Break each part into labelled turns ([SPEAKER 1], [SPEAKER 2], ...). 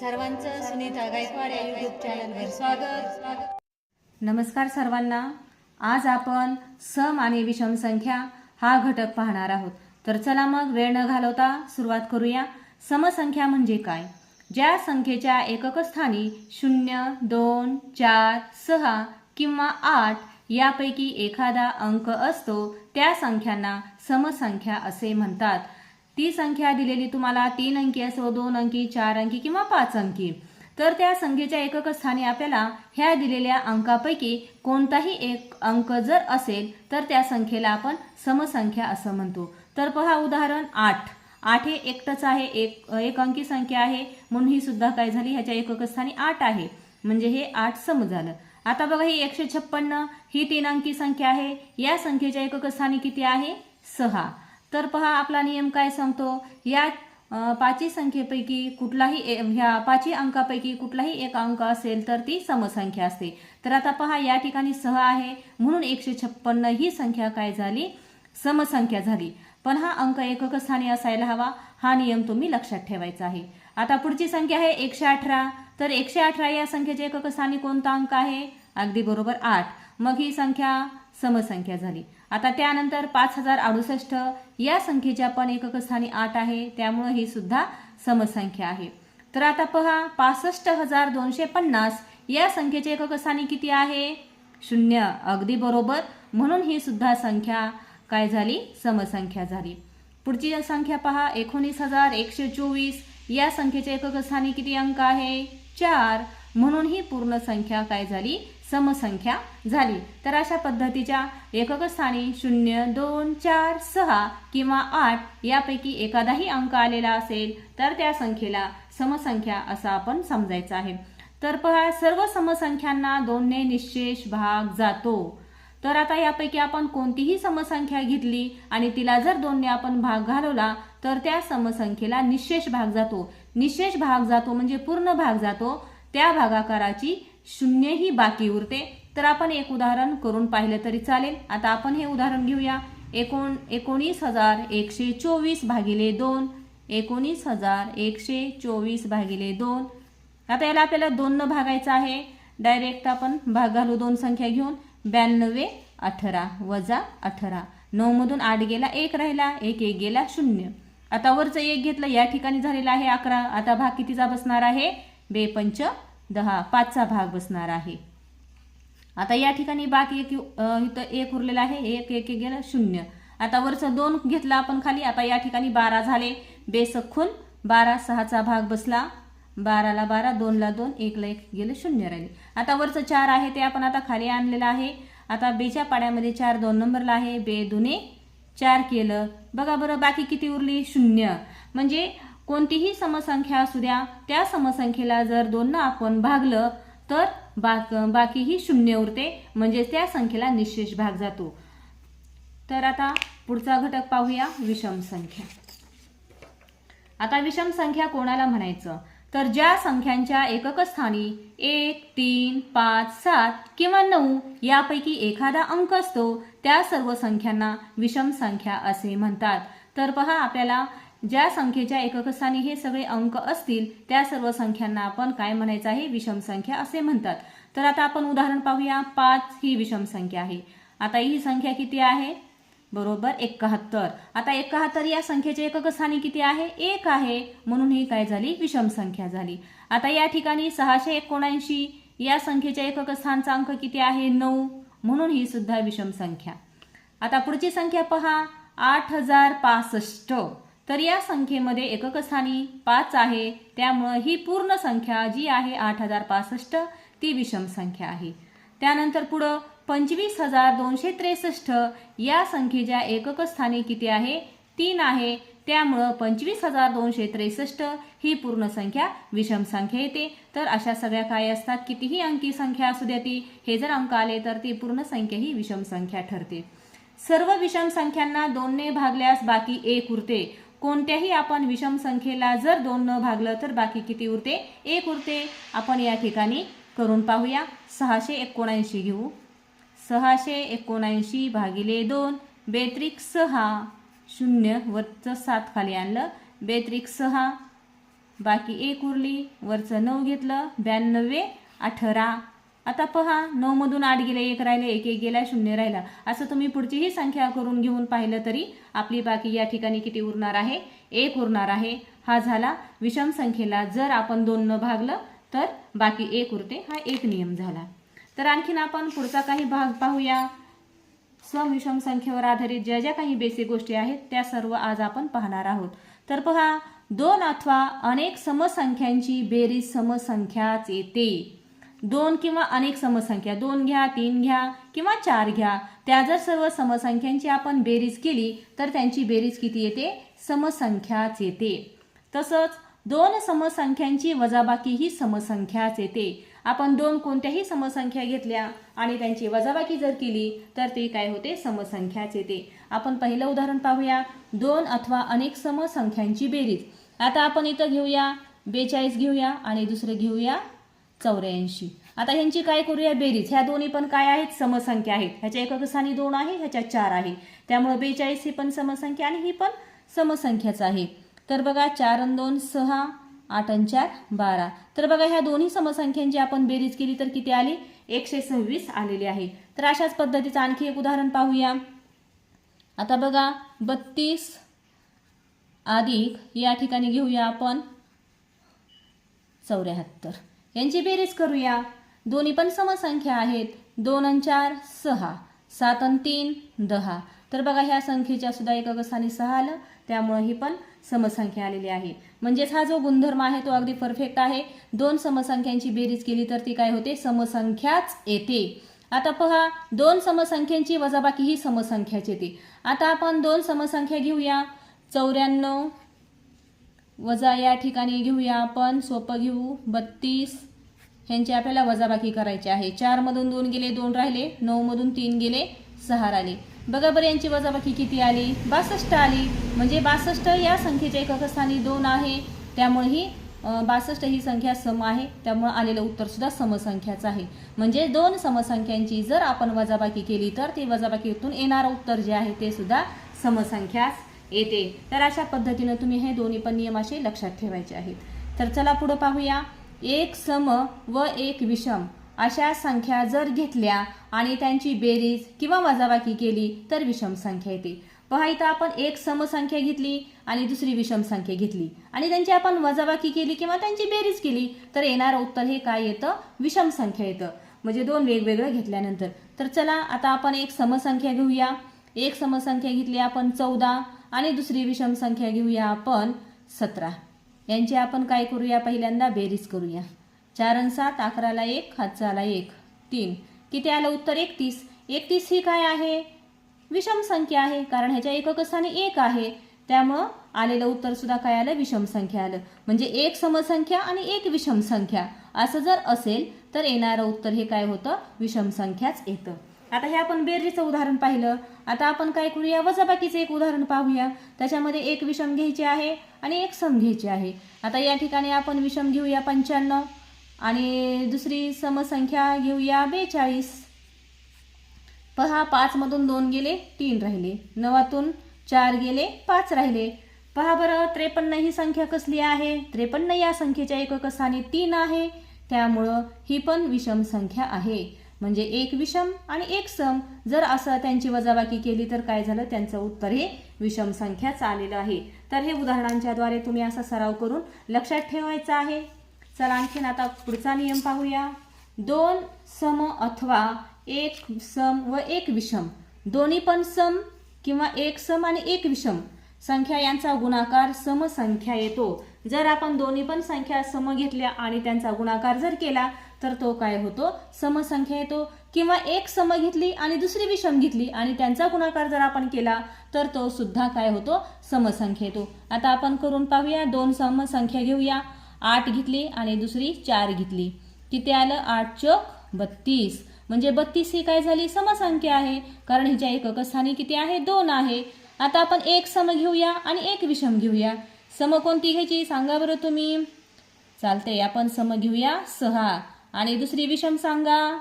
[SPEAKER 1] सर्वांचं सुनीता गायकवाड या युट्यूब चॅनलवर स्वागत.
[SPEAKER 2] नमस्कार सर्वांना. आज आपण सम आणि विषम संख्या हा घटक पाहणार आहोत. तर चला मग वेळ न घालवता सुरुवात करूया. समसंख्या म्हणजे काय? ज्या संख्येच्या एकक स्थानी शून्य दोन चार सहा किंवा आठ यापैकी एखादा अंक असतो त्या संख्यांना समसंख्या असे म्हणतात. ती संख्या दिलेली तुम्हाला तीन अंकी असो दोन अंकी चार अंकी किंवा पाच अंकी. तर त्या संख्येच्या एकक स्थानी आपल्याला ह्या दिलेल्या अंकापैकी कोणताही एक अंक जर असेल तर त्या संख्येला आपण समसंख्या असं म्हणतो. तर पहा उदाहरण आठ. आठ हे एकटंच आहे एक एक अंकी संख्या आहे म्हणून ही सुद्धा काय झाली? ह्याच्या एकक स्थानी आठ आहे. म्हणजे हे आठ सम झालं. आता बघा ही एकशे छप्पन्न ही तीन अंकी संख्या आहे. या संख्येच्या एकक स्थानी किती आहे? सहा. तर पहा आपला नियम काय सांगतो? या अ, पाची संख्येपैकी कुठलाही ए- ह्या पाची अंकापैकी कुठलाही एक अंक असेल तर ती समसंख्या असते. तर आता पहा या ठिकाणी सहा आहे म्हणून एकशे छप्पन्न ही संख्या काय झाली? समसंख्या झाली. पण हा अंक एकक स्थानी असायला हवा हा नियम तुम्ही लक्षात ठेवायचा आहे. आता पुढची संख्या आहे एकशे अठरा. तर एकशे अठरा या संख्येचे एकक स्थानी कोणता अंक आहे? अगदी बरोबर आठ. मग ही संख्या समसंख्या झाली. आता त्यानंतर पाच हजार अडुसष्ट या संख्येच्या पण एककस्थानी आठ आहे. त्यामुळे ही सुद्धा समसंख्या आहे. तर आता पहा पासष्ट हजार दोनशे पन्नास या संख्येच्या एककस्थानी किती आहे? शून्य अगदी बरोबर. म्हणून ही सुद्धा संख्या काय झाली? समसंख्या झाली. पुढची संख्या पहा एकोणीस हजार एकशे चोवीस या संख्येच्या एककस्थानी किती अंक आहे? चार. म्हणून ही पूर्ण संख्या काय झाली? समसंख्या झाली. तर अशा पद्धतीच्या एकक स्थानी शून्य दोन चार सहा किंवा आठ यापैकी एखादाही अंक आलेला असेल तर त्या संख्येला समसंख्या असं आपण समजायचं आहे. तर पहा सर्व समसंख्यांना दोनने निशेष भाग जातो. तर आता यापैकी आपण कोणतीही समसंख्या घेतली आणि तिला जर दोनने आपण भाग घालवला तर त्या समसंख्येला निशेष भाग जातो. निशेष भाग जातो म्हणजे पूर्ण भाग जातो. त्या भागाकाराची शून्य ही बाकी उरते. तर आपण एक उदाहरण करून पाहिलं तरी चालेल. आता आपण हे उदाहरण घेऊया. एकोण एकोणीस हजार एकशे चोवीस भागिले दोन. एकोणीस हजार एकशे चोवीस भागिले दोन. आता याला आपल्याला दोननं भागायचं आहे. डायरेक्ट आपण भाग घालू दोन संख्या घेऊन. ब्याण्णवे अठरा वजा अठरा. नऊमधून आठ गेला एक राहिला एक एक गेला शून्य. आता वरचं एक घेतलं या ठिकाणी झालेला आहे अकरा. आता भाग कितीचा बसणार आहे? बेपंच दहा पाचचा भाग बसणार आहे. आता या ठिकाणी बाकी एक इथं एक उरलेला आहे एक एक एक गेलं शून्य. आता वरचं दोन घेतलं आपण खाली आता या ठिकाणी बारा झाले. बेसखून बारा सहाचा भाग बसला. बाराला बारा दोनला दोन एकला एक गेलं शून्य राहिले. आता वरचं चार आहे ते आपण आता खाली आणलेलं आहे. आता बेच्या पाड्यामध्ये चार दोन नंबरला आहे. बे दुने चार केलं. बघा बरं बाकी किती उरली? शून्य. म्हणजे कोणतीही समसंख्या असू द्या त्या समसंख्येला जर दोननं आपण भागलं तर बाक बाकीही शून्य उरते म्हणजे त्या संख्येला निशेष भाग जातो. तर आता पुढचा घटक पाहूया विषम संख्या. आता विषम संख्या कोणाला म्हणायचं? तर ज्या संख्यांच्या एकक स्थानी एक तीन पाच सात किंवा नऊ यापैकी एखादा अंक असतो त्या सर्व संख्यांना विषम संख्या असे म्हणतात. तर पहा आपल्याला ज्या संख्येच्या एककस्थानी हे सगळे अंक असतील त्या सर्व संख्यांना आपण काय म्हणायचं आहे? विषम संख्या असे म्हणतात. तर आता आपण उदाहरण पाहूया. पाच ही विषम संख्या आहे. आता ही संख्या किती आहे? बरोबर एकाहत्तर. आता एकाहत्तर या संख्येचे एकक स्थानी किती आहे? एक आहे. म्हणून ही काय झाली? विषम संख्या झाली. आता या ठिकाणी सहाशे एकोणऐंशी या संख्येच्या एकक स्थानचा अंक किती आहे? नऊ. म्हणून ही सुद्धा विषम संख्या. आता पुढची संख्या पहा. आठ हजार पासष्ट. तर या संख्येमध्ये एकक स्थानी पाच आहे. त्यामुळं ही पूर्ण संख्या जी आहे आठ हजार पासष्ट ती विषम संख्या आहे. त्यानंतर पुढं पंचवीस हजार दोनशे त्रेसष्ट. या संख्येच्या एकक स्थानी किती आहे? तीन आहे. त्यामुळं पंचवीस हजार दोनशे त्रेसष्ट ही पूर्ण संख्या विषम संख्या येते. तर अशा सगळ्या काय असतात? कितीही अंकी संख्या असू द्या ती. हे जर अंक आले तर ती पूर्ण संख्या ही विषम संख्या ठरते. सर्व विषम संख्यांना दोनने भागल्यास बाकी एक उरते. कोणत्याही आपण विषम संख्येला जर दोन न भागलं तर बाकी किती उरते? एक उरते. आपण या ठिकाणी करून पाहूया. सहाशे एकोणऐंशी घेऊ. सहाशे एकोणऐंशी भागिले दोन. बेत्रिक सहा शून्य वरचं सात खाली आणलं. बेत्रिक सहा बाकी एक उरली. वरचं नऊ घेतलं. ब्याण्णवे अठरा. आता पहा नऊ मधून आठ गेले एक राहिले एक एक गेला शून्य राहिला. असं तुम्ही पुढचीही संख्या करून घेऊन पाहिलं तरी आपली बाकी या ठिकाणी किती उरणार आहे? एक उरणार आहे. हा झाला विषम संख्येला. जर आपण दोन न भागलं तर बाकी एक उरते. हा एक नियम झाला. तर आणखीन आपण पुढचा काही भाग पाहूया. स्वविषम संख्येवर आधारित ज्या ज्या काही बेसिक गोष्टी आहेत त्या सर्व आज आपण पाहणार आहोत. तर पहा दोन अथवा अनेक समसंख्यांची बेरीज समसंख्याच येते. दोन किंवा अनेक समसंख्या दोन घ्या तीन घ्या किंवा चार घ्या त्या जर सर्व समसंख्यांची आपण बेरीज केली तर त्यांची बेरीज किती येते? समसंख्याच येते. तसंच दोन समसंख्यांची वजाबाकी ही समसंख्याच येते. आपण दोन कोणत्याही समसंख्या घेतल्या आणि त्यांची वजाबाकी जर केली तर ते काय होते? समसंख्याच येते. आपण पहिलं उदाहरण पाहूया. दोन अथवा अनेक समसंख्यांची बेरीज. आता आपण इथं घेऊया बेचाळीस घेऊया आणि दुसरं घेऊया चौऱ्याऐंशी. आता ह्यांची काय करूया बेरीज? ह्या दोन्ही पण काय आहेत? समसंख्या आहेत. ह्याच्या एका स्थानी दोन आहे ह्याच्या चार आहे. त्यामुळे बेचाळीस ही पण समसंख्या आणि ही पण समसंख्याच आहे. तर बघा चार अन दोन सहा आठ अन चार बारा. तर बघा ह्या दोन्ही समसंख्यांची आपण बेरीज केली तर किती आली? एकशे सव्वीस आलेली आहे. तर अशाच पद्धतीचं आणखी एक उदाहरण पाहूया. आता बघा बत्तीस अधिक या ठिकाणी घेऊया आपण चौऱ्याहत्तर. यांची बेरीज करूया. दोन्ही पण समसंख्या आहेत. दोन अन चार सहा. सात अन तीन दहा. तर बघा ह्या संख्येच्या सुद्धा एकक सहा आलं. त्यामुळे ही पण समसंख्या आलेली आहे. म्हणजेच हा जो गुणधर्म आहे तो अगदी परफेक्ट आहे. दोन समसंख्यांची बेरीज केली तर ती काय होते? समसंख्याच येते. आता पहा दोन समसंख्यांची वजाबाकी ही समसंख्याच येते. आता आपण दोन समसंख्या घेऊया. चौऱ्याण्णव वजा या ठिकाणी घेऊया आपण. सोपं घेऊ. बत्तीस ह्यांची आपल्याला वजाबाकी करायची आहे. चारमधून दोन गेले दोन राहिले. नऊमधून तीन गेले सहा राहिले. बघा बरं यांची वजाबाकी किती आली? बासष्ट आली. म्हणजे बासष्ट या संख्येच्या एककस्थानी दोन आहे. त्यामुळे ही बासष्ट ही संख्या सम आहे. त्यामुळे आलेलं उत्तरसुद्धा समसंख्याचं समसंख्याच आहे. म्हणजे दोन समसंख्यांची जर आपण वजाबाकी केली तर ती वजाबाकीतून येणारं उत्तर जे आहे ते सुद्धा समसंख्याच येते. तर अशा पद्धतीनं तुम्ही हे दोन्ही पण नियम असे लक्षात ठेवायचे आहेत. तर चला पुढं पाहूया. एक सम व एक विषम. अशा संख्या जर घेतल्या आणि त्यांची बेरीज किंवा वजाबाकी केली तर विषम संख्या येते. पहा इथं आपण एक समसंख्या घेतली आणि दुसरी विषम संख्या घेतली. आणि त्यांची आपण वजाबाकी केली किंवा त्यांची बेरीज केली तर येणारं उत्तर हे काय येतं? विषम संख्या येतं. म्हणजे दोन वेगवेगळं घेतल्यानंतर. तर चला आता आपण एक समसंख्या घेऊया. एक समसंख्या घेतली आपण चौदा आणि दुसरी विषम संख्या घेऊया आपण सतरा. यांची आपण काय करूया? पहिल्यांदा बेरीज करूया. चार अन सात अकराला एक हातचाला एक तीन. किती आलं उत्तर? एकतीस. एकतीस ही काय आहे? विषम संख्या आहे कारण ह्याच्या एकक स्थानी एक आहे. त्यामुळं आलेलं उत्तर सुद्धा काय आलं? विषम संख्या आलं. म्हणजे एक समसंख्या आणि एक विषम संख्या. असं जर असेल तर येणारं उत्तर हे काय होतं? विषम संख्याच येतं. आता हे आपण बेरीचं उदाहरण पाहिलं. आता आपण काय करूया? वजाबाकीचं एक उदाहरण पाहूया. त्याच्यामध्ये एक विषम घ्यायचे आहे आणि एक सम घ्यायचे आहे. आता या ठिकाणी आपण विषम घेऊया पंच्याण्णव आणि दुसरी समसंख्या घेऊया बेचाळीस. पहा पाचमधून दोन गेले तीन राहिले. नवातून चार गेले पाच राहिले. पहा बरं त्रेपन्न ही संख्या कसली आहे? त्रेपन्न या संख्येच्या एकक स्थानी तीन आहे. त्यामुळं ही पण विषम संख्या आहे. म्हणजे एक विषम आणि एक सम. जर असं त्यांची वजाबाकी केली तर काय झालं? त्यांचं उत्तर हे विषम संख्याच आलेलं आहे. तर हे उदाहरणांच्याद्वारे तुम्ही असा सराव करून लक्षात ठेवायचा आहे. चला आणखीन आता पुढचा नियम पाहूया. दोन सम अथवा एक सम व एक विषम. दोन्ही पण सम किंवा एक सम आणि एक विषम. संख्या यांचा गुणाकार समसंख्या येतो. जर आपण दोन्ही पण संख्या सम घेतल्या आणि त्यांचा गुणाकार जर केला तर तो काय होतो? समसंख्या येतो किंवा एक सम घेतली आणि दुसरी विषम घेतली आणि त्यांचा गुणाकार जर आपण केला तर तो सुद्धा काय होतो? समसंख्या येतो आता आपण करून पाहूया. दोन समसंख्या घेऊया. आठ घेतली आणि दुसरी चार घेतली. किती आलं? आठ चोक बत्तीस. म्हणजे बत्तीस ही काय झाली? समसंख्या आहे. कारण हिच्या एककस्थानी किती आहे? दोन आहे. आता आपण एक सम घेऊया आणि एक विषम घेऊया. सम कोणती घ्यायची? सांगा बरं तुम्ही. चालते आपण सम घेऊया. सहा. आणि दुसरी विषम सांगा.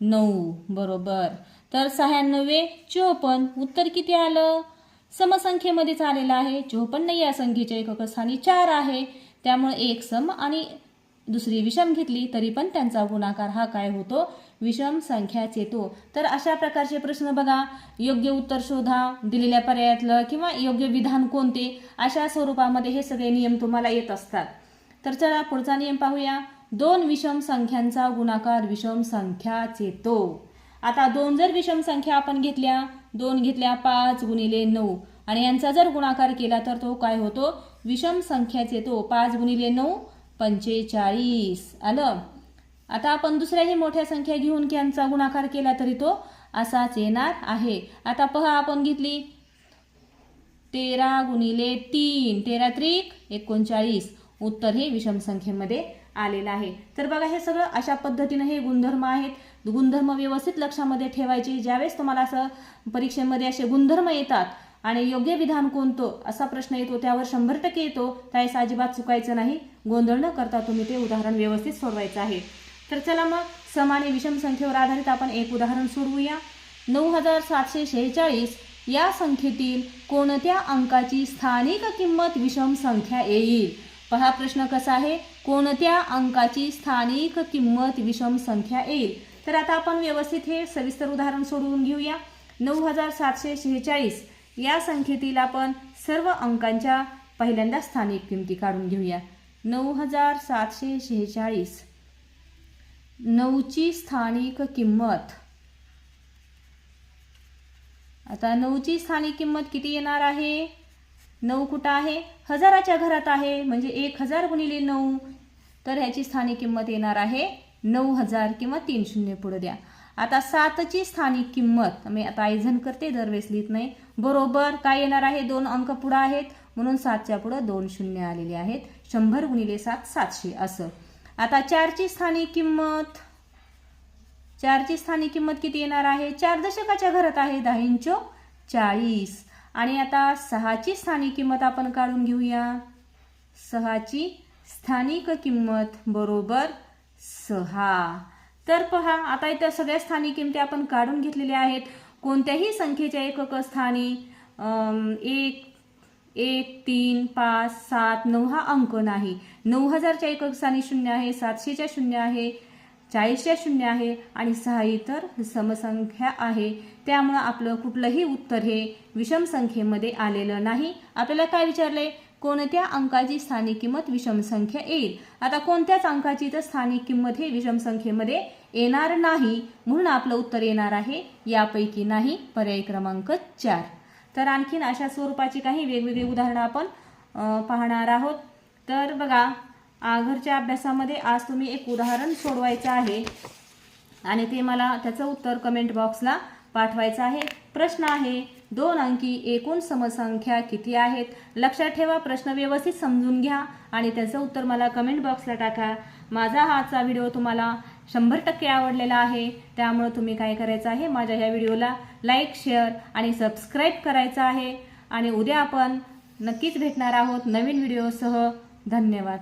[SPEAKER 2] नऊ. बरोबर. तर सह्याण्णवे चोपन्न. उत्तर किती आलं? समसंख्येमध्येच आलेलं आहे. चोपन्न या संख्येच्या एकक स्थानी चार आहे. त्यामुळे एक सम आणि दुसरी विषम घेतली तरी पण त्यांचा गुणाकार हा काय होतो? विषम संख्याच येतो. तर अशा प्रकारचे प्रश्न बघा. योग्य उत्तर शोधा. दिलेल्या पर्यायातलं किंवा योग्य विधान कोणते? अशा स्वरूपामध्ये हे सगळे नियम तुम्हाला येत असतात. तर चला पुढचा नियम पाहूया. दोन विषम संख्यांचा गुणाकार विषम संख्याच येतो आता दोन जर विषम संख्या आपण घेतल्या दोन घेतल्या पाच गुणिले नऊ. आणि यांचा जर गुणाकार केला तर तो काय होतो? विषम संख्याच येतो पाच गुणिले नऊ पंचेचाळीस. आलं? आता आपण दुसऱ्याही मोठ्या संख्या घेऊन यांचा गुणाकार केला तरी तो असाच येणार आहे. आता पहा आपण घेतली. तेरा गुणिले तीन तेरा त्रिक एकोणचाळीस. उत्तर हे विषम संख्येमध्ये आलेलं आहे. तर बघा हे सगळं अशा पद्धतीनं हे गुणधर्म आहेत. गुणधर्म व्यवस्थित लक्षामध्ये ठेवायचे. ज्यावेळेस तुम्हाला असं परीक्षेमध्ये असे गुणधर्म येतात आणि योग्य विधान कोणतं असा प्रश्न येतो त्यावर शंभर टक्के येतो त्यावेळेस अजिबात चुकायचं नाही. गोंधळ न करता तुम्ही ते उदाहरण व्यवस्थित सोडवायचं आहे. तर चला मग समाने विषम संख्येवर आधारित आपण एक उदाहरण सोडवूया. नऊ हजार सातशे शेहेचाळीस या संख्येतील कोणत्या अंकाची स्थानिक किंमत विषम संख्या येईल? पहा प्रश्न कसा आहे? कोणत्या अंकाची स्थानिक किंमत विषम संख्या येईल? तर आता आपण व्यवस्थित हे सविस्तर उदाहरण सोडवून घेऊया. नऊ हजार सातशे शेहेचाळीस. या संख्येतील आपण सर्व अंकांच्या पहिल्यांदा स्थानिक किमती काढून घेऊया. नऊ हजार सातशे शेहेचाळीस. नऊची स्थानिक किंमत. आता नऊची स्थानिक किंमत किती येणार आहे? नऊ कुठं आहे? हजाराच्या घरात आहे म्हणजे एक हजार गुणिले नऊ. तर ह्याची स्थानिक किंमत येणार आहे नऊ हजार किंवा तीन शून्य पुढे द्या. आता सातची स्थानिक किंमत मी आता आयझन करते दरवेळेस लिहित नाही. बरोबर काय येणार आहे? दोन अंक पुढं आहेत म्हणून सातच्या पुढं दोन शून्य आलेले आहेत. शंभर गुणिले सात सातशे असं. आता चारची स्थानिक किंमत. चारची स्थानिक किंमत किती येणार आहे? चार दशकाच्या घरात आहे दहा इंचो चाळीस. आणि आता सहाची स्थानिक किंमत आपण काढून घेऊया. सहाची स्थानिक किंमत बरोबर सहा. तर पहा आता इथं सगळ्या स्थानिक किमती आपण काढून घेतलेल्या आहेत. कोणत्याही संख्येच्या एकक स्थानी एक एक तीन पाच सात नऊ हा अंक नाही. नऊ हजारच्या एकक स्थानी शून्य आहे सातशेच्या शून्य आहे चाळीसच्या शून्य आहे आणि सहा इतर समसंख्या आहे. त्यामुळं आपलं कुठलंही उत्तर हे विषम संख्येमध्ये आलेलं नाही. आपल्याला काय विचारलंय? कोणत्या अंकाची स्थानिक किंमत विषम संख्या येईल? आता कोणत्याच अंकाची तर स्थानिक किंमत हे विषम संख्येमध्ये येणार नाही. म्हणून आपलं उत्तर येणार आहे यापैकी नाही. पर्याय क्रमांक चार. तर आणखीन अशा स्वरूपाची काही वेगवेगळी उदाहरणं आपण पाहणार आहोत. तर बघा घरच्या अभ्यासामध्ये आज तुम्ही एक उदाहरण सोडवायचं आहे. आणि ते मला त्याचं उत्तर कमेंट बॉक्सला पाठवायचं आहे. प्रश्न आहे दोन अंकी एकूण समसंख्या किती आहेत? लक्षात ठेवा प्रश्न व्यवस्थित समजून घ्या आणि त्याचं उत्तर मला कमेंट बॉक्सला टाका. माझा हा आजचा व्हिडिओ तुम्हाला शंभर टक्के आवडलेला आहे. त्यामुळं तुम्ही काय करायचं आहे? माझ्या ह्या व्हिडिओला लाईक शेअर आणि सबस्क्राईब करायचं आहे. आणि उद्या आपण नक्कीच भेटणार आहोत नवीन व्हिडिओसह धन्यवाद.